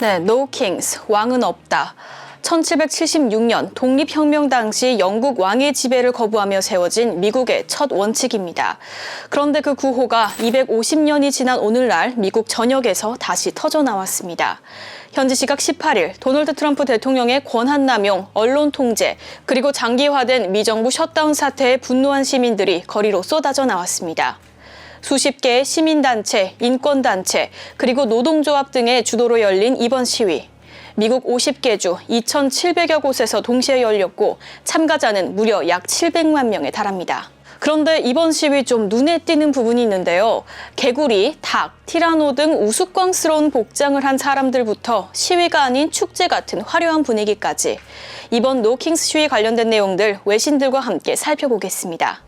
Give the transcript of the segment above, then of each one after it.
네, No Kings, 왕은 없다. 1776년 독립혁명 당시 영국 왕의 지배를 거부하며 세워진 미국의 첫 원칙입니다. 그런데 그 구호가 250년이 지난 오늘날 미국 전역에서 다시 터져 나왔습니다. 현지 시각 18일 도널드 트럼프 대통령의 권한 남용, 언론 통제, 그리고 장기화된 미정부 셧다운 사태에 분노한 시민들이 거리로 쏟아져 나왔습니다. 수십 개의 시민단체, 인권단체, 그리고 노동조합 등의 주도로 열린 이번 시위. 미국 50개 주 2,700여 곳에서 동시에 열렸고 참가자는 무려 약 700만 명에 달합니다. 그런데 이번 시위 좀 눈에 띄는 부분이 있는데요. 개구리, 닭, 티라노 등 우스꽝스러운 복장을 한 사람들부터 시위가 아닌 축제 같은 화려한 분위기까지 이번 노킹스 시위 관련된 내용들 외신들과 함께 살펴보겠습니다.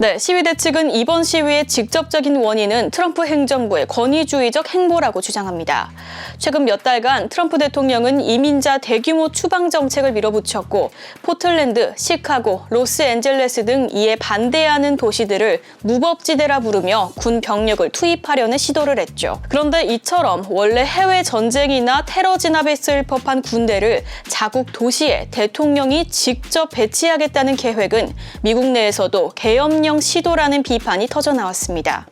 네, 시위대 측은 이번 시위의 직접적인 원인은 트럼프 행정부의 권위주의적 행보라고 주장합니다. 최근 몇 달간 트럼프 대통령은 이민자 대규모 추방 정책을 밀어붙였고 포틀랜드, 시카고, 로스앤젤레스 등 이에 반대하는 도시들을 무법지대라 부르며 군 병력을 투입하려는 시도를 했죠. 그런데 이처럼 원래 해외 전쟁이나 테러 진압에 쓸 법한 군대를 자국 도시에 대통령이 직접 배치하겠다는 계획은 미국 내에서도 계엄령 시도라는 비판이 터져 나왔습니다.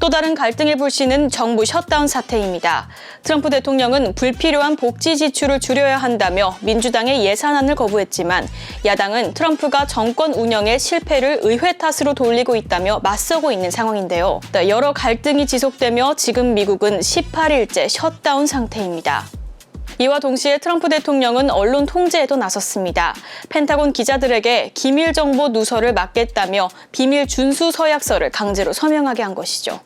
또 다른 갈등의 불씨는 정부 셧다운 사태입니다. 트럼프 대통령은 불필요한 복지 지출을 줄여야 한다며 민주당의 예산안을 거부했지만 야당은 트럼프가 정권 운영의 실패를 의회 탓으로 돌리고 있다며 맞서고 있는 상황인데요. 여러 갈등이 지속되며 지금 미국은 18일째 셧다운 상태입니다. 이와 동시에 트럼프 대통령은 언론 통제에도 나섰습니다. 펜타곤 기자들에게 기밀 정보 누설을 막겠다며 비밀 준수 서약서를 강제로 서명하게 한 것이죠.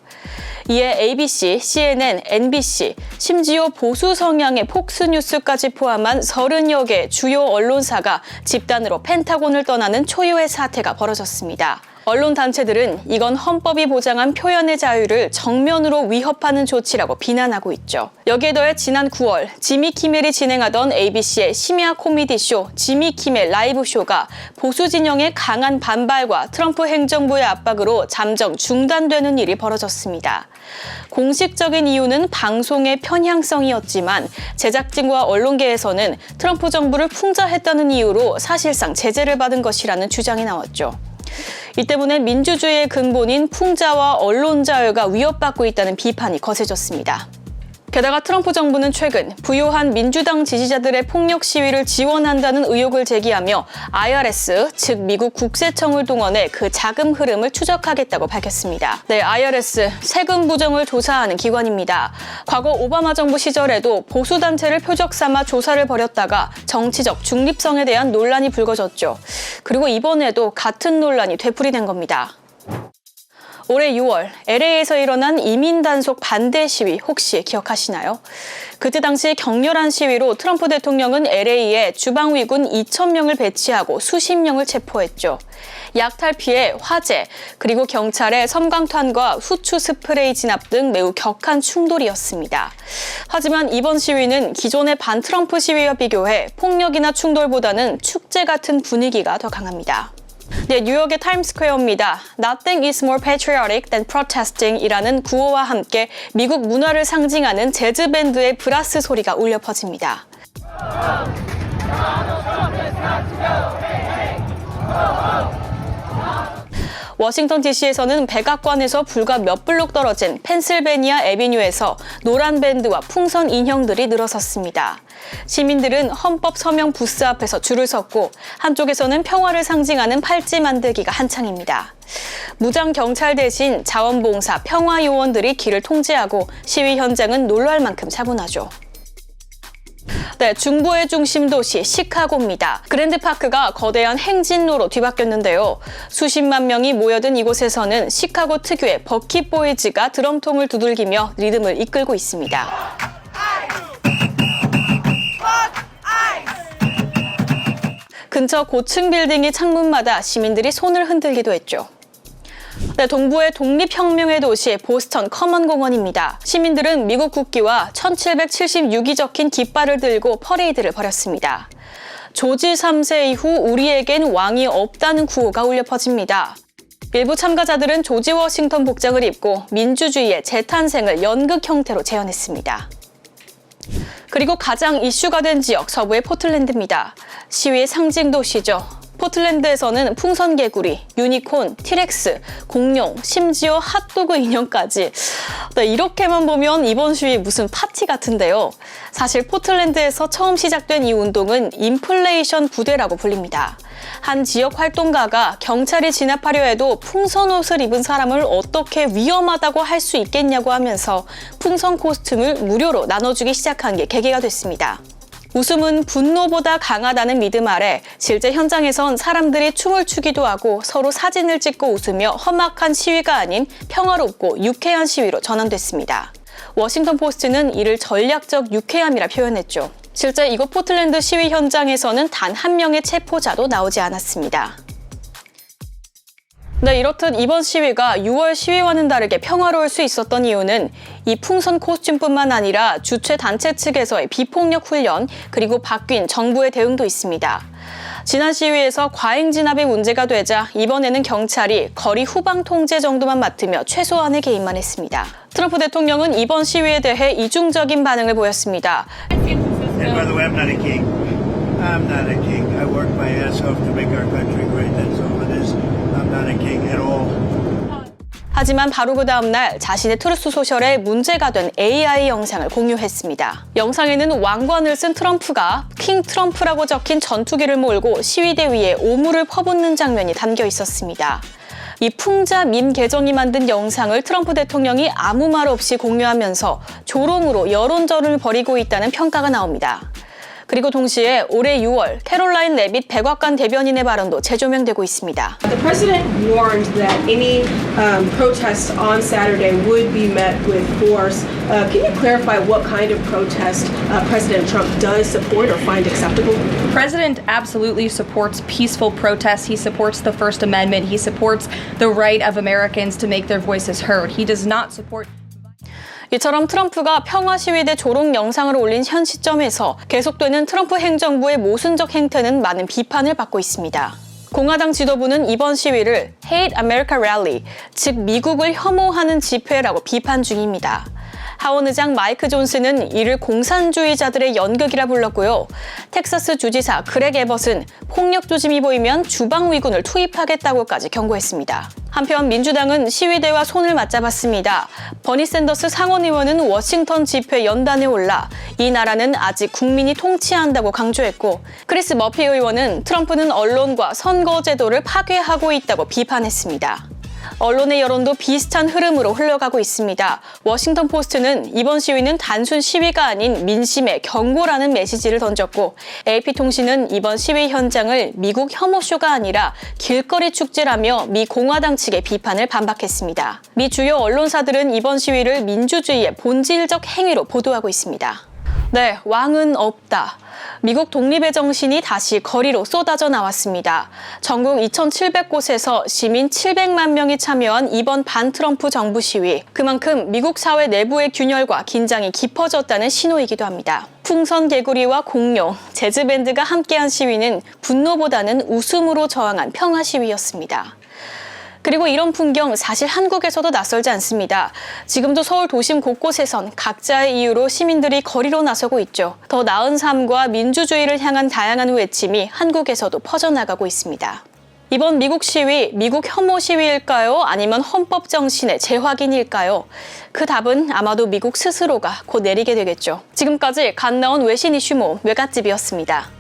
이에 ABC, CNN, NBC, 심지어 보수 성향의 폭스뉴스까지 포함한 30여 개 주요 언론사가 집단으로 펜타곤을 떠나는 초유의 사태가 벌어졌습니다. 언론 단체들은 이건 헌법이 보장한 표현의 자유를 정면으로 위협하는 조치라고 비난하고 있죠. 여기에 더해 지난 9월 지미 키멜이 진행하던 ABC의 심야 코미디 쇼 지미 키멜 라이브 쇼가 보수 진영의 강한 반발과 트럼프 행정부의 압박으로 잠정 중단되는 일이 벌어졌습니다. 공식적인 이유는 방송의 편향성이었지만 제작진과 언론계에서는 트럼프 정부를 풍자했다는 이유로 사실상 제재를 받은 것이라는 주장이 나왔죠. 이 때문에 민주주의의 근본인 풍자와 언론 자유가 위협받고 있다는 비판이 거세졌습니다. 게다가 트럼프 정부는 최근 부유한 민주당 지지자들의 폭력 시위를 지원한다는 의혹을 제기하며 IRS, 즉 미국 국세청을 동원해 그 자금 흐름을 추적하겠다고 밝혔습니다. 네, IRS 세금 부정을 조사하는 기관입니다. 과거 오바마 정부 시절에도 보수 단체를 표적 삼아 조사를 벌였다가 정치적 중립성에 대한 논란이 불거졌죠. 그리고 이번에도 같은 논란이 되풀이된 겁니다. 올해 6월 LA에서 일어난 이민 단속 반대 시위 혹시 기억하시나요? 그때 당시 격렬한 시위로 트럼프 대통령은 LA에 주방위군 2천 명을 배치하고 수십 명을 체포했죠. 약탈 피해, 화재, 그리고 경찰의 섬광탄과 후추 스프레이 진압 등 매우 격한 충돌이었습니다. 하지만 이번 시위는 기존의 반 트럼프 시위와 비교해 폭력이나 충돌보다는 축제 같은 분위기가 더 강합니다. 네, 뉴욕의 타임스퀘어입니다. Nothing is more patriotic than protesting 이라는 구호와 함께 미국 문화를 상징하는 재즈 밴드의 브라스 소리가 울려 퍼집니다. 워싱턴 DC에서는 백악관에서 불과 몇 블록 떨어진 펜실베니아 에비뉴에서 노란 밴드와 풍선 인형들이 늘어섰습니다. 시민들은 헌법 서명 부스 앞에서 줄을 섰고 한쪽에서는 평화를 상징하는 팔찌 만들기가 한창입니다. 무장 경찰 대신 자원봉사 평화 요원들이 길을 통제하고 시위 현장은 놀랄 만큼 차분하죠. 네, 중부의 중심 도시 시카고입니다. 그랜드파크가 거대한 행진로로 뒤바뀌었는데요. 수십만 명이 모여든 이곳에서는 시카고 특유의 버킷보이즈가 드럼통을 두들기며 리듬을 이끌고 있습니다. 근처 고층 빌딩의 창문마다 시민들이 손을 흔들기도 했죠. 네, 동부의 독립혁명의 도시 보스턴 커먼 공원입니다. 시민들은 미국 국기와 1776이 적힌 깃발을 들고 퍼레이드를 벌였습니다. 조지 3세 이후 우리에겐 왕이 없다는 구호가 울려 퍼집니다. 일부 참가자들은 조지 워싱턴 복장을 입고 민주주의의 재탄생을 연극 형태로 재현했습니다. 그리고 가장 이슈가 된 지역 서부의 포틀랜드입니다. 시위의 상징 도시죠. 포틀랜드에서는 풍선 개구리, 유니콘, 티렉스, 공룡, 심지어 핫도그 인형까지 네, 이렇게만 보면 이번 시위 무슨 파티 같은데요. 사실 포틀랜드에서 처음 시작된 이 운동은 인플레이션 부대라고 불립니다. 한 지역 활동가가 경찰이 진압하려 해도 풍선 옷을 입은 사람을 어떻게 위험하다고 할 수 있겠냐고 하면서 풍선 코스튬을 무료로 나눠주기 시작한 게 계기가 됐습니다. 웃음은 분노보다 강하다는 믿음 아래 실제 현장에선 사람들이 춤을 추기도 하고 서로 사진을 찍고 웃으며 험악한 시위가 아닌 평화롭고 유쾌한 시위로 전환됐습니다. 워싱턴 포스트는 이를 전략적 유쾌함이라 표현했죠. 실제 이곳 포틀랜드 시위 현장에서는 단 한 명의 체포자도 나오지 않았습니다. 네, 이렇듯 이번 시위가 6월 시위와는 다르게 평화로울 수 있었던 이유는 이 풍선 코스튬뿐만 아니라 주최 단체 측에서의 비폭력 훈련 그리고 바뀐 정부의 대응도 있습니다. 지난 시위에서 과잉 진압이 문제가 되자 이번에는 경찰이 거리 후방 통제 정도만 맡으며 최소한의 개입만 했습니다. 트럼프 대통령은 이번 시위에 대해 이중적인 반응을 보였습니다. And by the way, I'm not a king. I'm not a king. I work my ass off to make our great. That's all it is. I'm not a king at all. 하지만 바로 그 다음날 자신의 트루스 소셜에 문제가 된 AI 영상을 공유했습니다. 영상에는 왕관을 쓴 트럼프가 킹 트럼프라고 적힌 전투기를 몰고 시위대 위에 오물을 퍼붓는 장면이 담겨 있었습니다. 이 풍자 민 계정이 만든 영상을 트럼프 대통령이 아무 말 없이 공유하면서 조롱으로 여론전을 벌이고 있다는 평가가 나옵니다. 그리고 동시에 올해 6월 캐롤라인 레빗 백악관 대변인의 발언도 재조명되고 있습니다. The president warned that any um, protests on Saturday would be met with force. Uh, can you clarify what kind of protest uh, President Trump does support or find acceptable? The president absolutely supports peaceful protests. He supports the First Amendment. He supports the right of Americans to make their voices heard. He does not support. 이처럼 트럼프가 평화 시위 대 조롱 영상을 올린 현 시점에서 계속되는 트럼프 행정부의 모순적 행태는 많은 비판을 받고 있습니다. 공화당 지도부는 이번 시위를 Hate America Rally, 즉 미국을 혐오하는 집회라고 비판 중입니다. 하원 의장 마이크 존스는 이를 공산주의자들의 연극이라 불렀고요. 텍사스 주지사 그렉 에벗은 폭력 조짐이 보이면 주방 위군을 투입하겠다고까지 경고했습니다. 한편 민주당은 시위대와 손을 맞잡았습니다. 버니 샌더스 상원 의원은 워싱턴 집회 연단에 올라 이 나라는 아직 국민이 통치한다고 강조했고 크리스 머피 의원은 트럼프는 언론과 선거 제도를 파괴하고 있다고 비판했습니다. 언론의 여론도 비슷한 흐름으로 흘러가고 있습니다. 워싱턴 포스트는 이번 시위는 단순 시위가 아닌 민심의 경고라는 메시지를 던졌고 AP통신은 이번 시위 현장을 미국 혐오쇼가 아니라 길거리 축제라며 미 공화당 측의 비판을 반박했습니다. 미 주요 언론사들은 이번 시위를 민주주의의 본질적 행위로 보도하고 있습니다. 네, 왕은 없다. 미국 독립의 정신이 다시 거리로 쏟아져 나왔습니다. 전국 2,700곳에서 시민 700만 명이 참여한 이번 반 트럼프 정부 시위. 그만큼 미국 사회 내부의 균열과 긴장이 깊어졌다는 신호이기도 합니다. 풍선 개구리와 공룡, 재즈밴드가 함께한 시위는 분노보다는 웃음으로 저항한 평화 시위였습니다. 그리고 이런 풍경 사실 한국에서도 낯설지 않습니다. 지금도 서울 도심 곳곳에선 각자의 이유로 시민들이 거리로 나서고 있죠. 더 나은 삶과 민주주의를 향한 다양한 외침이 한국에서도 퍼져나가고 있습니다. 이번 미국 시위, 미국 혐오 시위일까요? 아니면 헌법 정신의 재확인일까요? 그 답은 아마도 미국 스스로가 곧 내리게 되겠죠. 지금까지 갓 나온 외신 이슈 모 외갓집이었습니다.